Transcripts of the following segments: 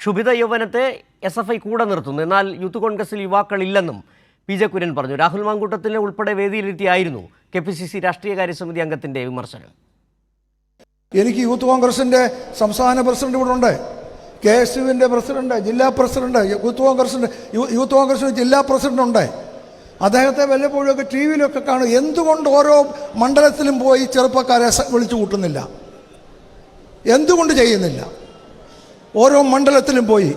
ക്ഷുഭിത യൗവനത്തെ S F I കൂടെ നിർത്തുന്നു. എന്നാൽ യൂത്ത് കോൺഗ്രസിൽ യുവാക്കളില്ലെന്നും പി ജെ കുര്യൻ പറഞ്ഞു. രാഹുൽ മാങ്കൂട്ടത്തിനെ ഉൾപ്പെടെ വേദിയിലെത്തിയായിരുന്നു കെ പി സി സി രാഷ്ട്രീയകാര്യ സമിതി അംഗത്തിന്റെ വിമർശനം. എനിക്ക് യൂത്ത് കോൺഗ്രസിന്റെ സംസ്ഥാന പ്രസിഡന്റ് ഇവിടെ ഉണ്ട്. കെ എസ് യുവിന്റെ പ്രസിഡന്റ് ജില്ലാ പ്രസിഡന്റ് യൂത്ത് കോൺഗ്രസിന്റെ യൂത്ത് കോൺഗ്രസിന്റെ ജില്ലാ പ്രസിഡന്റ് ഉണ്ട്. അദ്ദേഹത്തെ വല്ലപ്പോഴൊക്കെ ടി വിയിലൊക്കെ കാണും. എന്തുകൊണ്ട് ഓരോ മണ്ഡലത്തിലും പോയി ചെറുപ്പക്കാരെ വിളിച്ചു കൂട്ടുന്നില്ല? എന്തുകൊണ്ട് ചെയ്യുന്നില്ല? ഓരോ മണ്ഡലത്തിലും പോയി.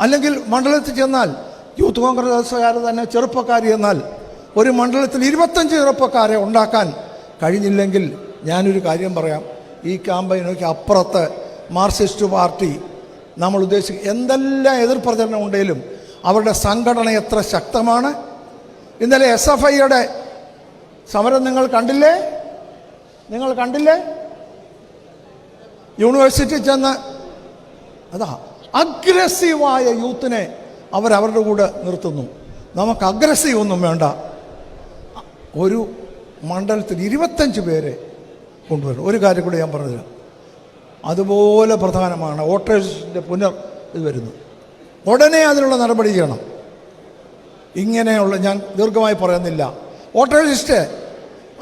അല്ലെങ്കിൽ മണ്ഡലത്തിൽ ചെന്നാൽ യൂത്ത് കോൺഗ്രസ്സുകാർ തന്നെ ചെറുപ്പക്കാർ എന്നാൽ ഒരു മണ്ഡലത്തിൽ ഇരുപത്തഞ്ച് ചെറുപ്പക്കാരെ ഉണ്ടാക്കാൻ കഴിഞ്ഞില്ലെങ്കിൽ ഞാനൊരു കാര്യം പറയാം. ഈ ക്യാമ്പയിനൊക്കെ അപ്പുറത്ത് മാർക്സിസ്റ്റ് പാർട്ടി നമ്മൾ ഉദ്ദേശിക്കുക എന്തെല്ലാം എതിർപ്രചരണം ഉണ്ടെങ്കിലും അവരുടെ സംഘടന എത്ര ശക്തമാണ്. ഇന്നലെ എസ് എഫ് ഐയുടെ സമരം നിങ്ങൾ കണ്ടില്ലേ? നിങ്ങൾ കണ്ടില്ലേ? യൂണിവേഴ്സിറ്റി ചെന്ന് അതാ അഗ്രസീവായ യൂത്തിനെ അവരവരുടെ കൂടെ നിർത്തുന്നു. നമുക്ക് അഗ്രസീവ് ഒന്നും വേണ്ട. ഒരു മണ്ഡലത്തിൽ ഇരുപത്തഞ്ച് പേരെ കൊണ്ടുവരും. ഒരു കാര്യം കൂടി ഞാൻ പറഞ്ഞുതരാം. അതുപോലെ പ്രധാനമാണ് വോട്ടേഴ്സിന്റെ പുനർ ഇത് വരുന്നു ഉടനെ അതിനുള്ള നടപടി ചെയ്യണം. ഇങ്ങനെയുള്ള ഞാൻ ദീർഘമായി പറയുന്നില്ല. വോട്ടർ ലിസ്റ്റ്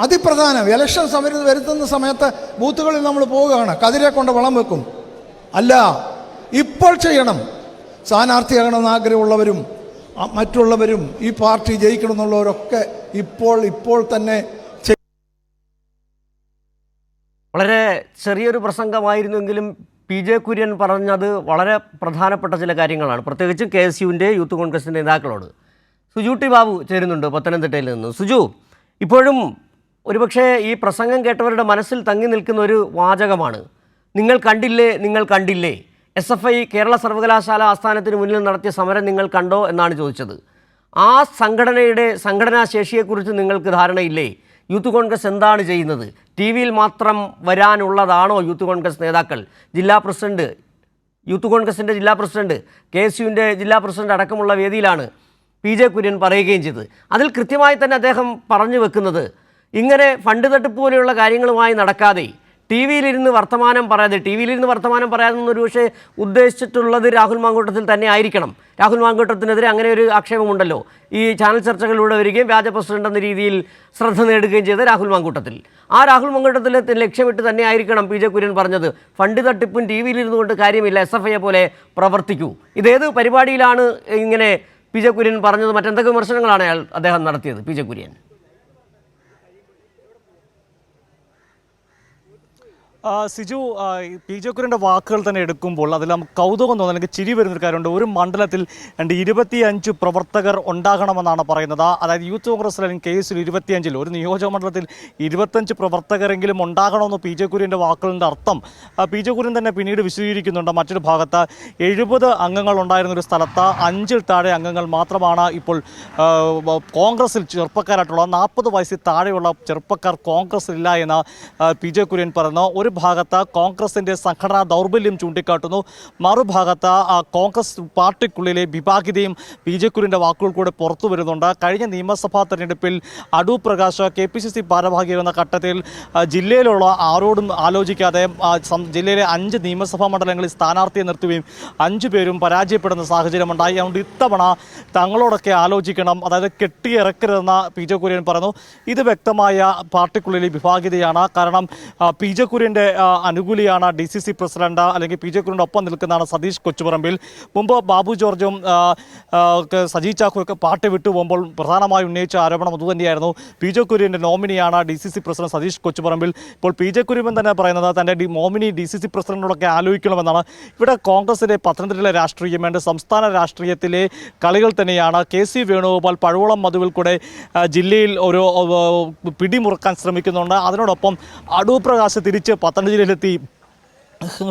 അതിപ്രധാനം ഇലക്ഷൻ സമരം വരുത്തുന്ന സമയത്ത് ബൂത്തുകളിൽ നമ്മൾ പോവുകയാണ്. കതിരെ കൊണ്ട് വളം വെക്കും. അല്ല ഇപ്പോൾ ചെയ്യണം. സ്ഥാനാർത്ഥിയാകണമെന്ന് ആഗ്രഹമുള്ളവരും മറ്റുള്ളവരും ഈ പാർട്ടി ജയിക്കണം എന്നുള്ളവരൊക്കെ ഇപ്പോൾ ഇപ്പോൾ തന്നെ വളരെ ചെറിയൊരു പ്രസംഗമായിരുന്നെങ്കിലും പി ജെ കുര്യൻ പറഞ്ഞത് വളരെ പ്രധാനപ്പെട്ട ചില കാര്യങ്ങളാണ്. പ്രത്യേകിച്ചും കെ എസ് യുവിന്റെ യൂത്ത് കോൺഗ്രസിന്റെ നേതാക്കളോട്. സുജു ടി ബാബു ചേരുന്നുണ്ട് പത്തനംതിട്ടയിൽ നിന്ന്. സുജു ഇപ്പോഴും ഒരുപക്ഷെ ഈ പ്രസംഗം കേട്ടവരുടെ മനസ്സിൽ തങ്ങി നിൽക്കുന്ന ഒരു വാചകമാണ്. നിങ്ങൾ കണ്ടില്ലേ നിങ്ങൾ കണ്ടില്ലേ? എസ് എഫ് ഐ കേരള സർവകലാശാല ആസ്ഥാനത്തിന് മുന്നിൽ നടത്തിയ സമരം നിങ്ങൾ കണ്ടോ എന്നാണ് ചോദിച്ചത്. ആ സംഘടനയുടെ സംഘടനാ ശേഷിയെക്കുറിച്ച് നിങ്ങൾക്ക് ധാരണയില്ലേ? യൂത്ത് കോൺഗ്രസ് എന്താണ് ചെയ്യുന്നത്? ടി വിയിൽ മാത്രം വരാനുള്ളതാണോ യൂത്ത് കോൺഗ്രസ് നേതാക്കൾ? ജില്ലാ പ്രസിഡന്റ് യൂത്ത് കോൺഗ്രസിന്റെ ജില്ലാ പ്രസിഡന്റ് കെ എസ് യുവിന്റെ ജില്ലാ പ്രസിഡന്റ് അടക്കമുള്ള വേദിയിലാണ് പി ജെ കുര്യൻ പറയുകയും ചെയ്തത്. അതിൽ കൃത്യമായി തന്നെ അദ്ദേഹം പറഞ്ഞു വെക്കുന്നത് ഇങ്ങനെ ഫണ്ട് തട്ടിപ്പ് പോലെയുള്ള കാര്യങ്ങളുമായി നടക്കാതെ ടി വിയിലിരുന്ന് വർത്തമാനം പറയാതെ ടി വിയിലിരുന്ന് വർത്തമാനം പറയാതെ ഒരു പക്ഷേ ഉദ്ദേശിച്ചിട്ടുള്ളത് രാഹുൽ മാങ്കൂട്ടത്തിൽ തന്നെ ആയിരിക്കണം. രാഹുൽ മാങ്കൂട്ടത്തിനെതിരെ അങ്ങനെ ഒരു ആക്ഷേപമുണ്ടല്ലോ. ഈ ചാനൽ ചർച്ചകളിലൂടെ വരികയും വ്യാജ പ്രസിഡന്റ് എന്ന രീതിയിൽ ശ്രദ്ധ നേടുകയും ചെയ്ത രാഹുൽ മാങ്കൂട്ടത്തിൽ. ആ രാഹുൽ മാങ്കൂട്ടത്തിലെ ലക്ഷ്യമിട്ട് തന്നെ ആയിരിക്കണം പി ജെ കുര്യൻ പറഞ്ഞത്. ഫണ്ട് തട്ടിപ്പും ടി വിയിലിരുന്നു കൊണ്ട് കാര്യമില്ല എസ് എഫ് ഐയെ പോലെ പ്രവർത്തിക്കൂ. ഇതേത് പരിപാടിയിലാണ് ഇങ്ങനെ പി ജെ കുര്യൻ പറഞ്ഞത്? മറ്റെന്തൊക്കെ വിമർശനങ്ങളാണ് അയാൾ അദ്ദേഹം നടത്തിയത് P J Kurian? Siju P J കുര്യന്റെ വാക്കുകൾ തന്നെ എടുക്കുമ്പോൾ അതിൽ നമുക്ക് കൗതുകം തോന്നുന്നു അല്ലെങ്കിൽ ചിരി വരുന്നൊരു കാര്യമുണ്ട്. ഒരു മണ്ഡലത്തിൽ രണ്ട് ഇരുപത്തിയഞ്ച് പ്രവർത്തകർ ഉണ്ടാകണമെന്നാണ് പറയുന്നത്. അതായത് യൂത്ത് കോൺഗ്രസ് അല്ലെങ്കിൽ കെ ഇരുപത്തിയഞ്ചിൽ ഒരു നിയോജക മണ്ഡലത്തിൽ ഇരുപത്തഞ്ച് പ്രവർത്തകരെങ്കിലും ഉണ്ടാകണമെന്ന് പി ജെ കുര്യന്റെ വാക്കുകളുടെ അർത്ഥം പി ജെ കുര്യൻ തന്നെ പിന്നീട് വിശദീകരിക്കുന്നുണ്ട് മറ്റൊരു ഭാഗത്ത്. എഴുപത് അംഗങ്ങൾ ഉണ്ടായിരുന്ന ഒരു സ്ഥലത്ത് അഞ്ചിൽ താഴെ അംഗങ്ങൾ മാത്രമാണ് ഇപ്പോൾ കോൺഗ്രസിൽ ചെറുപ്പക്കാരായിട്ടുള്ള നാൽപ്പത് വയസ്സിൽ താഴെയുള്ള ചെറുപ്പക്കാർ കോൺഗ്രസ്സിലില്ല എന്ന് പി ജെ കുര്യൻ പറയുന്നു. ഒരു ഭാഗത്ത് കോൺഗ്രസിന്റെ സംഘടനാ ദൗർബല്യം ചൂണ്ടിക്കാട്ടുന്നു. മറുഭാഗത്ത് കോൺഗ്രസ് പാർട്ടിക്കുള്ളിലെ വിഭാഗിതയും ബി ജെ കുര്യന്റെ വാക്കുകൾ കൂടെ പുറത്തു വരുന്നുണ്ട്. കഴിഞ്ഞ നിയമസഭാ തെരഞ്ഞെടുപ്പിൽ Adoor Prakash K P C C ഭാരവാഹിയാകുന്ന ഘട്ടത്തിൽ ജില്ലയിലുള്ള ആരോടും ആലോചിക്കാതെ ജില്ലയിലെ അഞ്ച് നിയമസഭാ മണ്ഡലങ്ങളിൽ സ്ഥാനാർത്ഥിയെ നിർത്തുകയും അഞ്ചു പേരും പരാജയപ്പെടുന്ന സാഹചര്യമുണ്ടായി. അതുകൊണ്ട് ഇത്തവണ തങ്ങളോടൊക്കെ ആലോചിക്കണം. അതായത് കെട്ടിയിറക്കരുതെന്ന് പി ജെ കുര്യൻ പറഞ്ഞു ഇത് വ്യക്തമായ പാർട്ടിക്കുള്ളിലെ വിഭാഗിതയാണ്. കാരണം പി ജെ കുര്യന്റെ അനുകൂലിയാണ് ഡി സി സി പ്രസിഡന്റ് അല്ലെങ്കിൽ പി ജെ കുര്യന്റെ ഒപ്പം നിൽക്കുന്നതാണ് സതീഷ് കൊച്ചുപറമ്പിൽ. മുമ്പ് ബാബു ജോർജും സജി ചാക്കോ ഒക്കെ പാർട്ടി വിട്ടു പോകുമ്പോൾ പ്രധാനമായും ഉന്നയിച്ച ആരോപണം അതുതന്നെയായിരുന്നു. പി ജെ കുര്യന്റെ നോമിനിയാണ് D C C president Satheesh Kochuparambil. ഇപ്പോൾ പി ജെ കുര്യൻ തന്നെ പറയുന്നത് തന്റെ D nominee D C C പ്രസിഡന്റിനോടൊക്കെ ആലോചിക്കണമെന്നാണ്. ഇവിടെ കോൺഗ്രസിന്റെ പത്തനംതിട്ടയിലെ രാഷ്ട്രീയം വേണ്ട സംസ്ഥാന രാഷ്ട്രീയത്തിലെ കളികൾ തന്നെയാണ്. കെ സി വേണുഗോപാൽ പഴുവളം മധുവിൽ കൂടെ ജില്ലയിൽ ഒരു പിടിമുറുക്കാൻ ശ്രമിക്കുന്നുണ്ട്. അതിനോടൊപ്പം അടൂപ്രകാശ് തിരിച്ച് പ്രകാശ് തിരിച്ച് ജില്ലയിലെത്തി.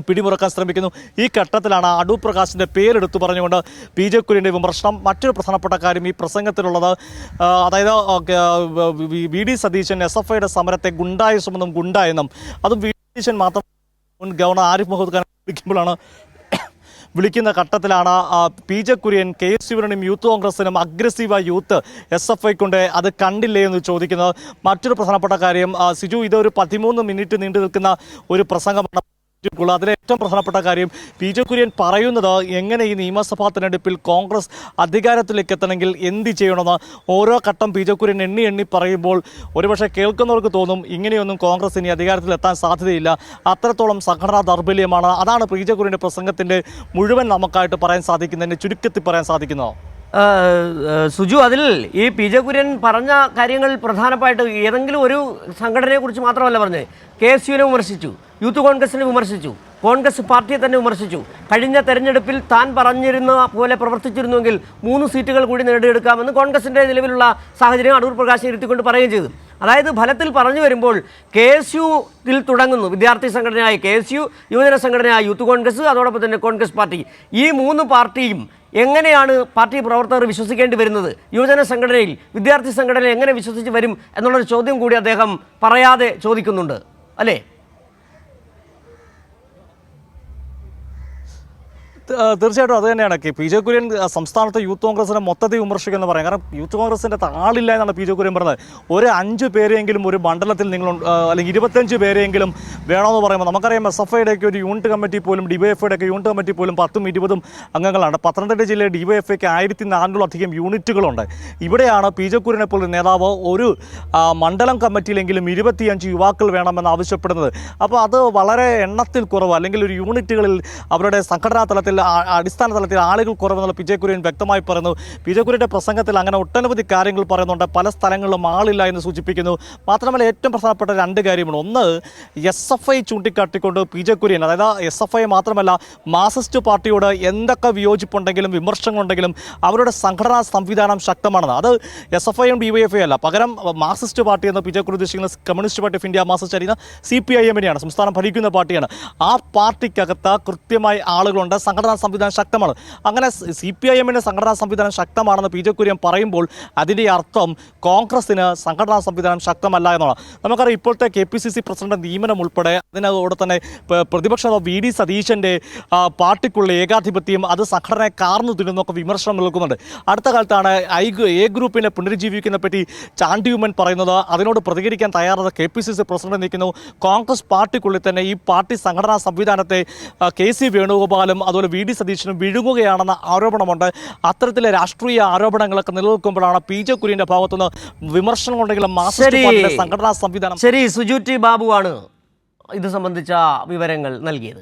പിടിമുറക്കാൻ ശ്രമിക്കുന്നു. ഈ ഘട്ടത്തിലാണ് അടൂർ പ്രകാശിന്റെ പേരെടുത്തു പറഞ്ഞുകൊണ്ട് പി ജെ കുര്യന്റെ വിമർശനം മറ്റൊരു പ്രധാനപ്പെട്ട കാര്യം ഈ പ്രസംഗത്തിലുള്ളത്. അതായത് V D Satheesan S F ഐയുടെ സമരത്തെ ഗുണ്ടായുസമെന്നും ഗുണ്ട എന്നും അതും വി ഡി സതീശൻ മാത്രം മുൻ ഗവർണർ ആരിഫ് മുഹമ്മദ് ഖാൻ വിളിക്കുമ്പോഴാണ് വിളിക്കുന്ന ഘട്ടത്തിലാണ് P J Kurian K S യുവിനും youth കോൺഗ്രസിനും അഗ്രസീവ യൂത്ത് എസ് എഫ് ഐക്കൊണ്ട് അത് കണ്ടില്ലേ എന്ന് ചോദിക്കുന്നത്. മറ്റൊരു പ്രധാനപ്പെട്ട കാര്യം സിജു ഇതൊരു പതിമൂന്ന് മിനിറ്റ് നീണ്ടു നിൽക്കുന്ന ഒരു പ്രസംഗമാണ്. ഉള്ളൂ. അതിലെ ഏറ്റവും പ്രധാനപ്പെട്ട കാര്യം പി ജെ കുര്യൻ പറയുന്നത് എങ്ങനെ ഈ നിയമസഭാ തെരഞ്ഞെടുപ്പിൽ കോൺഗ്രസ് അധികാരത്തിലേക്ക് എത്തണമെങ്കിൽ എന്ത് ചെയ്യണമെന്ന് ഓരോ ഘട്ടം പി ജെ കുര്യൻ എണ്ണി എണ്ണി പറയുമ്പോൾ ഒരുപക്ഷെ കേൾക്കുന്നവർക്ക് തോന്നും ഇങ്ങനെയൊന്നും കോൺഗ്രസ് ഇനി അധികാരത്തിൽ എത്താൻ സാധ്യതയില്ല. അത്രത്തോളം സംഘടനാ ദൗർബല്യമാണ്. അതാണ് പി ജെ കുര്യന്റെ പ്രസംഗത്തിന്റെ മുഴുവൻ നമുക്കായിട്ട് പറയാൻ സാധിക്കുന്നതിന്റെ ചുരുക്കത്തിൽ പറയാൻ സാധിക്കുന്നോ? ആ, ആ, സുജു അതിൽ ഈ പി ജെ കുര്യൻ പറഞ്ഞ കാര്യങ്ങൾ പ്രധാനമായിട്ട് ഏതെങ്കിലും ഒരു സംഘടനയെ കുറിച്ച് മാത്രമല്ല പറഞ്ഞത് കെ എസ് യുവിനെ വിമർശിച്ചു യൂത്ത് കോൺഗ്രസിനെ വിമർശിച്ചു. കോൺഗ്രസ് പാർട്ടിയെ തന്നെ വിമർശിച്ചു. കഴിഞ്ഞ തെരഞ്ഞെടുപ്പിൽ താൻ പറഞ്ഞിരുന്ന പോലെ പ്രവർത്തിച്ചിരുന്നുവെങ്കിൽ മൂന്ന് സീറ്റുകൾ കൂടി നേടിയെടുക്കാമെന്ന് കോൺഗ്രസിന്റെ നിലവിലുള്ള സാഹചര്യം അടൂർ പ്രകാശ് ഇരുത്തിക്കൊണ്ട് പറയുകയും ചെയ്തു. അതായത് ഫലത്തിൽ പറഞ്ഞു വരുമ്പോൾ കെ എസ് യുവിൽ തുടങ്ങുന്നു. വിദ്യാർത്ഥി സംഘടനയായ കെ എസ് യു യുവജന സംഘടനയായ യൂത്ത് കോൺഗ്രസ് അതോടൊപ്പം തന്നെ കോൺഗ്രസ് പാർട്ടി. ഈ മൂന്ന് പാർട്ടിയും എങ്ങനെയാണ് പാർട്ടി പ്രവർത്തകർ വിശ്വസിക്കേണ്ടി വരുന്നത്? യുവജന സംഘടനയിൽ വിദ്യാർത്ഥി സംഘടനയിൽ എങ്ങനെ വിശ്വസിച്ച് വരും? എന്നുള്ളൊരു ചോദ്യം കൂടി അദ്ദേഹം പറയാതെ ചോദിക്കുന്നുണ്ട്. അല്ലേ ത- ആ, തീർച്ചയായിട്ടും അത് തന്നെയാണ്. പി ജെ കുര്യൻ സംസ്ഥാനത്തെ യൂത്ത് കോൺഗ്രസിനെ മൊത്തത്തിൽ വിമർശിക്കുന്നു പറയാം. കാരണം യൂത്ത് കോൺഗ്രസിന്റെ താളില്ല എന്നാണ് പി ജെ കുര്യൻ പറഞ്ഞത്. ഒരു അഞ്ച് പേരെങ്കിലും ഒരു മണ്ഡലത്തിൽ നിങ്ങൾ അല്ലെങ്കിൽ ഇരുപത്തഞ്ച് പേരെങ്കിലും വേണമെന്ന് പറയുമ്പോൾ നമുക്കറിയാം എസ് എഫ് ഐയുടെയൊക്കെ ഒരു യൂണിറ്റ് കമ്മിറ്റി പോലും ഡി വൈ എഫ് ഒക്കെ യൂണിറ്റ് കമ്മിറ്റി പോലും പത്തും ഇരുപതും അംഗങ്ങളാണ്. പത്തനംതിട്ട ജില്ലയിൽ ഐക്ക് ആയിരത്തി നാനൂറിലധികം യൂണിറ്റുകളുണ്ട്. ഇവിടെയാണ് പി ജെ കുര്യനെ പോലെ നേതാവ് ഒരു മണ്ഡലം കമ്മിറ്റിയിലെങ്കിലും ഇരുപത്തിയഞ്ച് യുവാക്കൾ വേണമെന്ന് ആവശ്യപ്പെടുന്നത് അപ്പോൾ അത് വളരെ എണ്ണത്തിൽ കുറവ്. അല്ലെങ്കിൽ ഒരു യൂണിറ്റുകളിൽ അവരുടെ സംഘടനാ തലത്തിൽ അടിസ്ഥാന തലത്തിൽ ആളുകൾ കുറവെന്നുള്ള പി ജെ കുര്യൻ വ്യക്തമായി പറയുന്നു. പി ജെ കുര്യന്റെ പ്രസംഗത്തിൽ അങ്ങനെ ഒട്ടനവധി കാര്യങ്ങൾ പറയുന്നുണ്ട്. പല സ്ഥലങ്ങളിലും ആളില്ല എന്ന് സൂചിപ്പിക്കുന്നു. മാത്രമല്ല ഏറ്റവും പ്രധാനപ്പെട്ട രണ്ട് കാര്യമാണ്. ഒന്ന് എസ് എഫ് ഐ ചൂണ്ടിക്കാട്ടിക്കൊണ്ട് പി ജെ കുര്യൻ അതായത് എസ് എഫ് ഐ മാത്രമല്ല മാർസിസ്റ്റ് പാർട്ടിയോട് എന്തൊക്കെ വിയോജിപ്പുണ്ടെങ്കിലും വിമർശനങ്ങളുണ്ടെങ്കിലും അവരുടെ സംഘടനാ സംവിധാനം ശക്തമാണെന്ന്. അത് എസ് എഫ് ഐയും ഡി വൈ എഫ് ഐ അല്ല. പകരം മാർസിസ്റ്റ് പാർട്ടി എന്ന് പി ജെ കുര്യൻ ഉദ്ദേശിക്കുന്ന communist party of India Marxist അറിയുന്ന സി പി ഐ എമ്മിനെയാണ് സംസ്ഥാനം ഭരിക്കുന്ന പാർട്ടിയാണ്. ആ പാർട്ടിക്കകത്ത് കൃത്യമായി ആളുകളുണ്ട്. സംഘടനാ സംവിധാനം ശക്തമാണ്. അങ്ങനെ സി പി ഐ എമ്മിന്റെ സംഘടനാ സംവിധാനം ശക്തമാണെന്ന് പി ജെ കുര്യൻ പറയുമ്പോൾ അതിന്റെ അർത്ഥം കോൺഗ്രസിന് സംഘടനാ സംവിധാനം ശക്തമല്ല എന്നാണ്. നമുക്കറിയാം ഇപ്പോഴത്തെ K P C C president നിയമനം ഉൾപ്പെടെ അതിനോട് തന്നെ പ്രതിപക്ഷ വി ഡി സതീശന്റെ പാർട്ടിക്കുള്ള ഏകാധിപത്യം അത് സംഘടനയെ കാർന്നു തിരുന്നൊക്കെ വിമർശനം നൽകുന്നുണ്ട് അടുത്ത കാലത്താണ് ഐ എ ഗ്രൂപ്പിനെ പുനരുജ്ജീവിക്കുന്ന പറ്റി ചാണ്ടിയുമൻ പറയുന്നത് അതിനോട് പ്രതികരിക്കാൻ തയ്യാറാದ K P C C president നിൽക്കുന്നു. കോൺഗ്രസ് പാർട്ടിക്കുള്ളിൽ തന്നെ ഈ പാർട്ടി സംഘടനാ സംവിധാനത്തെ കെ സി വേണുഗോപാലും അതുപോലെ വി ഡി സതീശനും വിഴുങ്ങുകയാണെന്ന ആരോപണമുണ്ട് അത്തരത്തിലെ രാഷ്ട്രീയ ആരോപണങ്ങളൊക്കെ നിലനിൽക്കുമ്പോഴാണ് പി ജെ കുര്യന്റെ ഭാഗത്തുനിന്ന് വിമർശനമുണ്ടെങ്കിലും മാർക്സിസ്റ്റ് ശരി. പാർട്ടിയുടെ സംഘടനാ സംവിധാനം ശരി സുജു ടി ബാബുവാണ് ഇത് സംബന്ധിച്ച വിവരങ്ങൾ നൽകിയത്